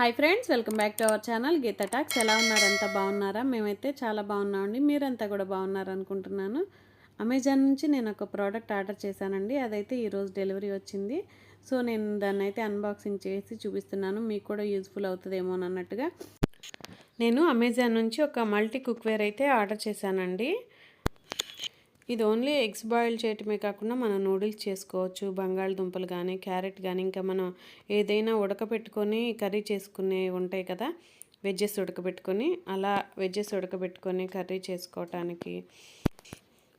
Hi friends welcome back to our channel. Geetha talks. ఎలా ఉన్నారంతా బాగున్నారా? మేమైతే చాలా బాగున్నామండి. మీరంతా కూడా బాగున్నారనుకుంటున్నాను అమెజాన్ నుంచి నేను ఒక ప్రోడక్ట్ ఆర్డర్ చేశానండి. అదైతే ఈరోజు డెలివరీ వచ్చింది. సో నేను దాన్ని అయితే అన్బాక్సింగ్ చేసి చూపిస్తున్నాను. మీకు కూడా యూజ్ఫుల్ అవుతుందేమో అన్నట్టుగా. నేను అమెజాన్ నుంచి ఒక మల్టీ కుక్వేర్ అయితే ఆర్డర్ చేశానండి. ఇది ఓన్లీ ఎగ్స్ బాయిల్ చేయటమే కాకుండా మనం నూడిల్స్ చేసుకోవచ్చు బంగాళదుంపలు కానీ క్యారెట్ కానీ ఇంకా మనం ఏదైనా ఉడకబెట్టుకొని కర్రీ చేసుకునే ఉంటాయి కదా వెజ్జెస్ ఉడకబెట్టుకొని అలా వెజ్జెస్ ఉడకబెట్టుకొని కర్రీ చేసుకోవటానికి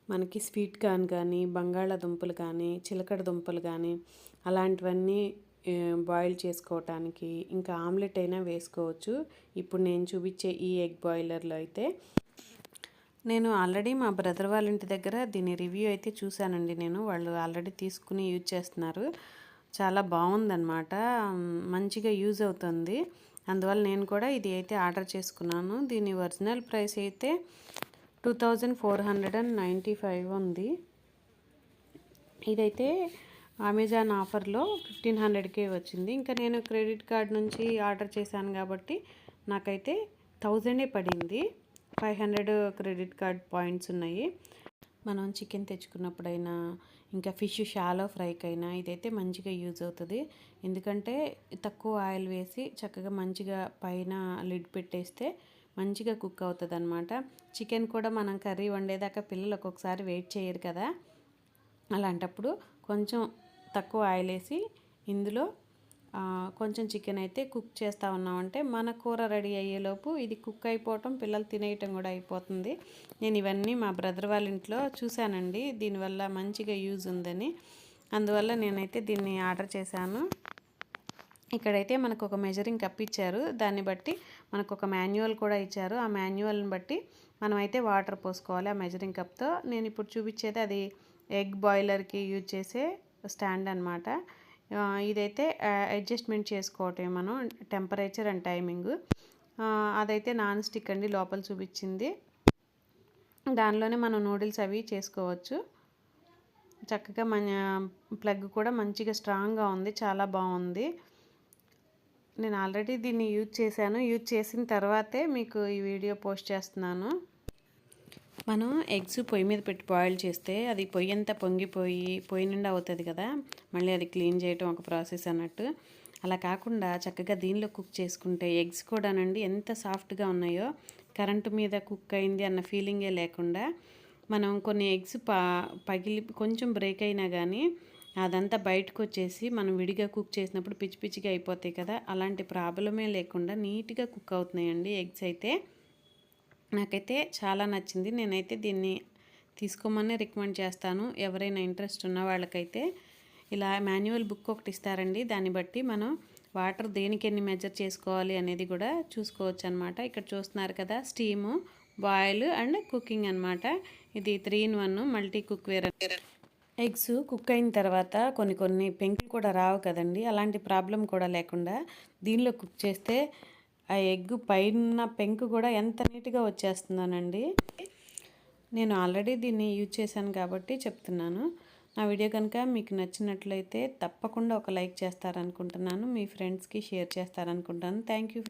మనకి స్వీట్ కార్న్ కానీ బంగాళదుంపలు కానీ చిలకడ దుంపలు కానీ అలాంటివన్నీ బాయిల్ చేసుకోవటానికి ఇంకా ఆమ్లెట్ అయినా వేసుకోవచ్చు. ఇప్పుడు నేను చూపించే ఈ ఎగ్ బాయిలర్లో అయితే నేను ఆల్రెడీ మా బ్రదర్ వాళ్ళ ఇంటి దగ్గర దీని రివ్యూ అయితే చూశానండి నేను. వాళ్ళు ఆల్రెడీ తీసుకుని యూజ్ చేస్తున్నారు. చాలా బాగుందన్నమాట. మంచిగా యూజ్ అవుతుంది. అందువల్ల నేను కూడా ఇది అయితే ఆర్డర్ చేసుకున్నాను. దీని ఒరిజినల్ ప్రైస్ అయితే two thousand four hundred and ninety five ఉంది. ఇదైతే అమెజాన్ ఆఫర్లో ఫిఫ్టీన్ హండ్రెడ్కే వచ్చింది. ఇంకా నేను క్రెడిట్ కార్డ్ నుంచి ఆర్డర్ చేశాను కాబట్టి నాకైతే థౌజండే పడింది. Five hundred credit card points ఉన్నాయి. మనం చికెన్ తెచ్చుకున్నప్పుడైనా ఇంకా ఫిష్ షాలో ఫ్రైకైనా ఇదైతే మంచిగా యూజ్ అవుతుంది. ఎందుకంటే తక్కువ ఆయిల్ వేసి చక్కగా మంచిగా పైన లిడ్ పెట్టేస్తే మంచిగా కుక్ అవుతుంది అనమాట చికెన్ కూడా మనం కర్రీ వండేదాకా పిల్లలు ఒక్కొక్కసారి వెయిట్ చేయరు కదా. అలాంటప్పుడు కొంచెం తక్కువ ఆయిల్ వేసి ఇందులో కొంచెం చికెన్ అయితే కుక్ చేస్తూ ఉన్నామంటే మన కూర రెడీ అయ్యేలోపు ఇది కుక్ అయిపోవటం పిల్లలు తినేయటం కూడా అయిపోతుంది. నేను ఇవన్నీ మా బ్రదర్ వాళ్ళ ఇంట్లో చూశానండి. దీనివల్ల మంచిగా యూజ్ ఉందని. అందువల్ల నేనైతే దీన్ని ఆర్డర్ చేశాను. ఇక్కడైతే మనకు ఒక మెజరింగ్ కప్ ఇచ్చారు. దాన్ని బట్టి మనకు ఒక మాన్యువల్ కూడా ఇచ్చారు. ఆ మాన్యువల్ని బట్టి మనమైతే వాటర్ పోసుకోవాలి ఆ మెజరింగ్ కప్తో నేను ఇప్పుడు చూపించేది అది ఎగ్ బాయిలర్కి యూజ్ చేసే స్టాండ్ అనమాట ఇదైతే అడ్జస్ట్మెంట్ చేసుకోవటం మనం టెంపరేచర్ అండ్ టైమింగ్ అదైతే నాన్ స్టిక్ అండి లోపల చూపించింది. దానిలోనే మనం నూడిల్స్ అవి చేసుకోవచ్చు. చక్కగా మన ప్లగ్ కూడా మంచిగా స్ట్రాంగ్గా ఉంది చాలా బాగుంది. నేను ఆల్రెడీ దీన్ని యూజ్ చేశాను. యూజ్ చేసిన తర్వాతే మీకు ఈ వీడియో పోస్ట్ చేస్తున్నాను. మనం ఎగ్స్ పొయ్యి మీద పెట్టి బాయిల్ చేస్తే అది పొయ్యి అంతా పొంగిపోయి పొయ్యి నిండా అవుతుంది కదా మళ్ళీ అది క్లీన్ చేయటం ఒక ప్రాసెస్ అన్నట్టు. అలా కాకుండా చక్కగా దీనిలో కుక్ చేసుకుంటే ఎగ్స్ కూడానండి ఎంత సాఫ్ట్గా ఉన్నాయో కరెంటు మీద కుక్ అయింది అన్న ఫీలింగే లేకుండా మనం కొన్ని ఎగ్స్ పా పగిలి కొంచెం బ్రేక్ అయినా కానీ అదంతా బయటకు వచ్చేసి మనం విడిగా కుక్ చేసినప్పుడు పిచ్చి పిచ్చిగా అయిపోతాయి కదా అలాంటి ప్రాబ్లమే లేకుండా నీట్గా కుక్ అవుతున్నాయండి ఎగ్స్ అయితే. నాకైతే చాలా నచ్చింది. నేనైతే దీన్ని తీసుకోమని రికమెండ్ చేస్తాను. ఎవరైనా ఇంట్రెస్ట్ ఉన్న వాళ్ళకైతే ఇలా మాన్యువల్ బుక్ ఒకటి ఇస్తారండి. దాన్ని బట్టి మనం వాటర్ దేనికి ఎన్ని మెజర్ చేసుకోవాలి అనేది కూడా చూసుకోవచ్చు అనమాట ఇక్కడ చూస్తున్నారు కదా స్టీము బాయిల్ అండ్ కుకింగ్ అనమాట. ఇది three in one multi cookware eggs cook అయిన తర్వాత కొన్ని కొన్ని పెంకులు కూడా రావు కదండి. అలాంటి ప్రాబ్లం కూడా లేకుండా దీనిలో కుక్ చేస్తే ఆ ఎగ్ పైన పెంకు కూడా ఎంత నీట్గా వచ్చేస్తుందోనండి. నేను ఆల్రెడీ దీన్ని యూజ్ చేశాను కాబట్టి చెప్తున్నాను. నా వీడియో కనుక మీకు నచ్చినట్లయితే తప్పకుండా ఒక లైక్ చేస్తారనుకుంటున్నాను. మీ ఫ్రెండ్స్కి షేర్ చేస్తారనుకుంటాను థ్యాంక్ యూ